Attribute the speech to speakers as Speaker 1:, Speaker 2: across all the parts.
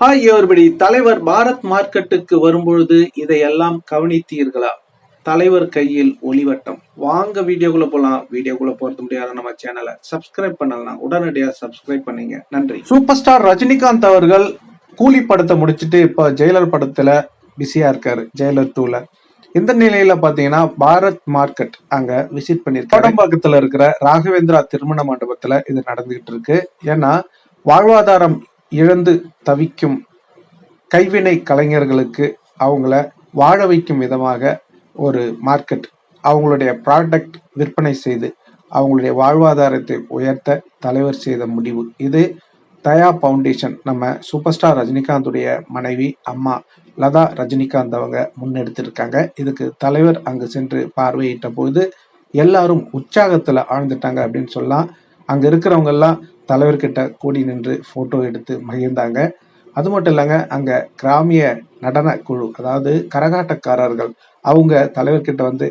Speaker 1: Hi everybody தலைவர் பாரத் மார்க்கெட்டுக்கு வரும்பொழுது இதையெல்லாம் கவனித்தீர்களா? தலைவர் கையில் ஒளிவட்டம். வாங்க வீடியோக்குள்ள போலாம். வீடியோக்குள்ள போறது முடியாத நம்ம சேனலை சப்ஸ்கிரைப் பண்ணலாம் உடனடியாக சப்ஸ்கிரைப் பண்ணீங்க. நன்றி. சூப்பர் ஸ்டார் ரஜினிகாந்த் அவர்கள் கூலி படத்தை முடிச்சிட்டு இப்போ ஜெயிலர் படத்துல பிஸியா இருக்காரு ஜெயிலர் டூல இந்த நிலையில பாத்தீங்கன்னா பாரத் மார்க்கெட் அங்க விசிட் பண்ணிருக்காரு. பக்கத்துல இருக்கிற ராகவேந்திரா திருமண மண்டபத்துல இது நடந்துகிட்டு இருக்கு. ஏன்னா வாழ்வாதாரம் இழந்து தவிக்கும் கைவினை கலைஞர்களுக்கு அவங்கள வாழ வைக்கும் விதமாக ஒரு மார்க்கெட் அவங்களுடைய ப்ராடக்ட் விற்பனை செய்து அவங்களுடைய வாழ்வாதாரத்தை உயர்த்த தலைவர் செய்த முடிவு. இது தயா ஃபவுண்டேஷன் நம்ம சூப்பர் ஸ்டார் ரஜினிகாந்துடைய மனைவி அம்மா லதா ரஜினிகாந்த் அவங்க முன்னெடுத்திருக்காங்க. இதுக்கு தலைவர் அங்கு சென்று பார்வையிட்ட போது எல்லாரும் உற்சாகத்தில் ஆழ்ந்துட்டாங்க அப்படின்னு சொல்லலாம். அங்கே இருக்கிறவங்கெல்லாம் தலைவர்கிட்ட கூடி நின்று போட்டோ எடுத்து மகிழ்ந்தாங்க. அது மட்டும் இல்லைங்க அங்கே கிராமிய நடன குழு அதாவது கரகாட்டக்காரர்கள் அவங்க தலைவர்கிட்ட வந்து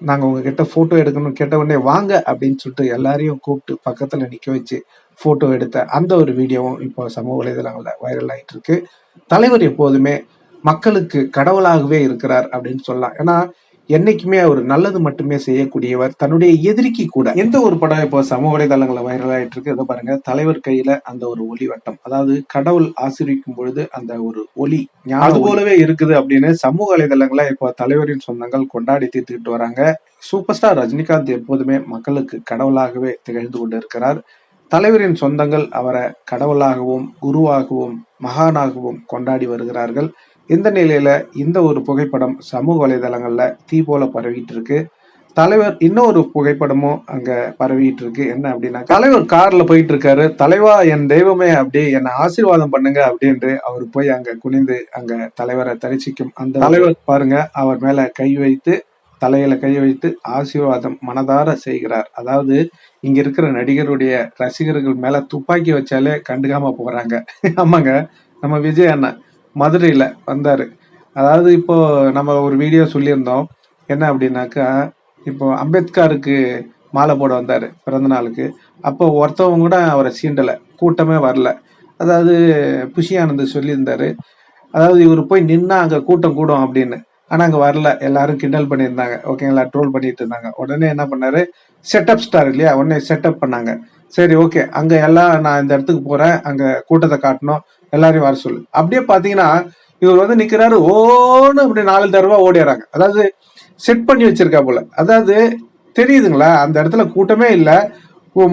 Speaker 1: நாங்கள் உங்ககிட்ட ஃபோட்டோ எடுக்கணும்னு கேட்ட உடனே வாங்க அப்படின்னு சொல்லிட்டு எல்லாரையும் கூப்பிட்டு பக்கத்தில் நிற்க வச்சு ஃபோட்டோ எடுத்த அந்த ஒரு வீடியோவும் இப்போ சமூக வலைதளங்களில் வைரல் ஆகிட்டு இருக்கு தலைவர் எப்போதுமே மக்களுக்கு கடவுளாகவே இருக்கிறார் அப்படின்னு சொல்லலாம். ஏன்னா என்னைக்குமே அவர் நல்லது மட்டுமே செய்யக்கூடியவர் தன்னுடைய எதிரிக்கு கூட. எந்த ஒரு படம் இப்போ சமூக வலைதளங்கள்ல வைரல் ஆயிட்டு இருக்கு இதை பாருங்க தலைவர் கையில அந்த ஒரு ஒளி வட்டம். அதாவது கடவுள் ஆசீர்விக்கும் பொழுது அந்த ஒரு ஒளி அது போலவே இருக்குது அப்படின்னு சமூக வலைதளங்கள இப்போ தலைவரின் சொந்தங்கள் கொண்டாடி தீர்த்துக்கிட்டு வராங்க. சூப்பர் ஸ்டார் ரஜினிகாந்த் எப்போதுமே மக்களுக்கு கடவுளாகவே திகழ்ந்து கொண்டு இருக்கிறார் தலைவரின் சொந்தங்கள் அவரை கடவுளாகவும் குருவாகவும் மகானாகவும் கொண்டாடி வருகிறார்கள். இந்த நிலையில இந்த ஒரு புகைப்படம் சமூக வலைதளங்கள்ல தீ போல பரவிட்டு இருக்கு தலைவர் இன்னொரு புகைப்படமும் அங்க பரவிட்டு இருக்கு என்ன அப்படின்னா தலைவர் கார்ல போயிட்டு இருக்காரு தலைவா என் தெய்வமே அப்படி என்னை ஆசீர்வாதம் பண்ணுங்க அப்படின்ட்டு அவர் போய் அங்க குனிந்து அங்க தலைவரை தரிசிக்கும். அந்த தலைவர் பாருங்க அவர் மேல கை வைத்து தலையில கை வைத்து ஆசீர்வாதம் மனதார செய்கிறார். அதாவது இங்க இருக்கிற நடிகருடைய ரசிகர்கள் மேல துப்பாக்கி வச்சாலே கண்டுக்காம போறாங்க. ஆமாங்க நம்ம விஜய் அண்ணன் மதுரையில் வந்தார். அதாவது இப்போது நம்ம ஒரு வீடியோ சொல்லியிருந்தோம். என்ன அப்படின்னாக்கா இப்போ அம்பேத்கருக்கு மாலை போட வந்தார் பிறந்த நாளுக்கு. அப்போ ஒருத்தவங்க கூட அவரை சீண்டலை கூட்டமே வரல. அதாவது புஷியானந்த் சொல்லியிருந்தார் அதாவது இவர் போய் நின்னா அங்கே கூட்டம் கூடும் அப்படின்னு. ஆனால் அங்கே வரல எல்லாரும் கிண்டல் பண்ணியிருந்தாங்க. ஓகேங்களா ட்ரோல் பண்ணிட்டு இருந்தாங்க. உடனே என்ன பண்ணாரு? செட்டப் ஸ்டார் இல்லையா? உடனே செட்டப் பண்ணாங்க. சரி ஓகே அங்கே எல்லாம் நான் இந்த இடத்துக்கு போகிறேன் அங்கே கூட்டத்தை காட்டணும். எல்லாரையும் வர சொல்லு. அப்படியே பாத்தீங்கன்னா இவர் வந்து நிக்கிறாரு ஓன்னு அப்படி நாலு தடவை ஓடிடுறாங்க. அதாவது செட் பண்ணி வச்சிருக்கா போல. அதாவது தெரியுதுங்களா? அந்த இடத்துல கூட்டமே இல்லை.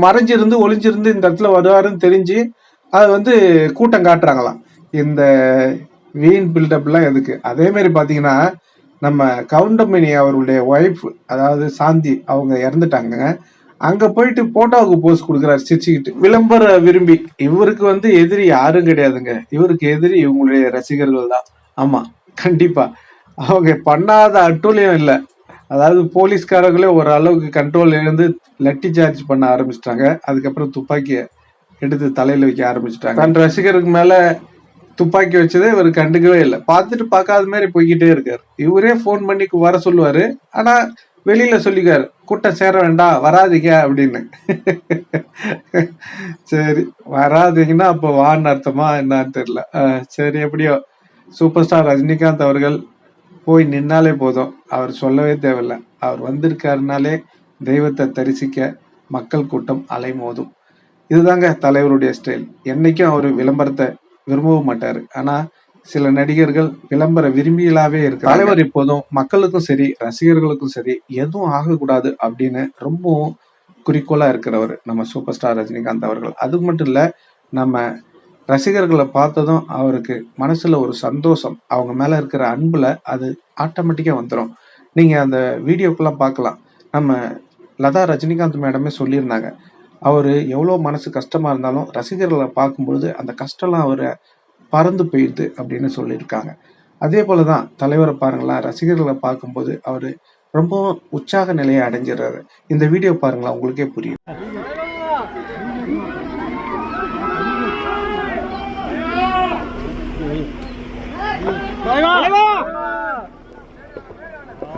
Speaker 1: மறைஞ்சிருந்து ஒளிஞ்சிருந்து இந்த இடத்துல வருவாருன்னு தெரிஞ்சு அது வந்து கூட்டம் காட்டுறாங்களாம். இந்த வீண் பில்டப்லாம் எதுக்கு? அதே மாதிரி பாத்தீங்கன்னா நம்ம கவுண்டமணி அவருடைய ஒய்ஃப் அதாவது சாந்தி அவங்க இறந்துட்டாங்க. அங்க போயிட்டு போட்டோவுக்கு போஸ் கொடுக்குறாரு சிரிச்சுக்கிட்டு. விளம்பர விரும்பி. இவருக்கு வந்து எதிரி யாரும் கிடையாதுங்க. இவருக்கு எதிரி இவங்களுடைய ரசிகர்கள் தான். ஆமா கண்டிப்பா. அவங்க பண்ணாத அட்டூழியம் இல்லை. அதாவது போலீஸ்காரங்களே ஒரு அளவுக்கு கண்ட்ரோல் இருந்து லட்டி சார்ஜ் பண்ண ஆரம்பிச்சிட்டாங்க. அதுக்கப்புறம் துப்பாக்கியை எடுத்து தலையில வைக்க ஆரம்பிச்சிட்டாங்க. தன் ரசிகருக்கு மேல துப்பாக்கி வச்சதே இவர் கண்டுக்கவே இல்லை. பார்த்துட்டு பார்க்காத மாதிரி போய்கிட்டே இருக்காரு. இவரே ஃபோன் பண்ணி வர சொல்லுவாரு. ஆனா வெளியில சொல்லிக்காரு கூட்டம் சேர வேண்டாம் வராதீங்க அப்படின்னு. சரி வராதீங்கன்னா அப்போ வான்னு அர்த்தமா என்னன்னு தெரியல. சரி எப்படியோ. சூப்பர் ஸ்டார் ரஜினிகாந்த் அவர்கள் போய் நின்னாலே போதும். அவர் சொல்லவே தேவையில்ல. அவர் வந்திருக்காருனாலே தெய்வத்தை தரிசிக்க மக்கள் கூட்டம் அலைமோதும். இதுதாங்க தலைவருடைய ஸ்டைல் என்னைக்கும் அவர் விளம்பரத்தை விரும்பவும் மாட்டார். ஆனால் சில நடிகர்கள் விளம்பர விரும்பிகளாவே இருக்கு தலைவர் இப்போதும் மக்களுக்கும் சரி ரசிகர்களுக்கும் சரி எதுவும் ஆகக்கூடாது அப்படின்னு ரொம்பவும் குறிக்கோளா இருக்கிறவர் நம்ம சூப்பர் ஸ்டார் ரஜினிகாந்த் அவர்கள். அது மட்டும் இல்ல நம்ம ரசிகர்களை பார்த்ததும் அவருக்கு மனசுல ஒரு சந்தோஷம். அவங்க மேல இருக்கிற அன்புல அது ஆட்டோமேட்டிக்கா வந்துடும் நீங்க அந்த வீடியோக்கெல்லாம் பார்க்கலாம். நம்ம லதா ரஜினிகாந்த் மேடமே சொல்லியிருந்தாங்க. அவர் எவ்வளோ மனசு கஷ்டமா இருந்தாலும் ரசிகர்களை பார்க்கும்பொழுது அந்த கஷ்டம்லாம் அவரை பறந்து போயிடுது அப்படின்னு சொல்லியிருக்காங்க. அதே போல தான் தலைவரை பாருங்களேன் ரசிகர்களை பார்க்கும்போது அவர் ரொம்பவும் உற்சாக நிலையை அடைஞ்சிடுறாரு. இந்த வீடியோ பாருங்களா உங்களுக்கே புரியும்.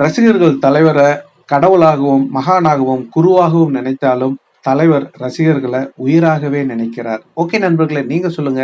Speaker 1: ரசிகர்கள் தலைவரை கடவுளாகவும் மகானாகவும் குருவாகவும் நினைத்தாலும் தலைவர் ரசிகர்களை உயிராகவே நினைக்கிறார். ஓகே நண்பர்களே நீங்க சொல்லுங்க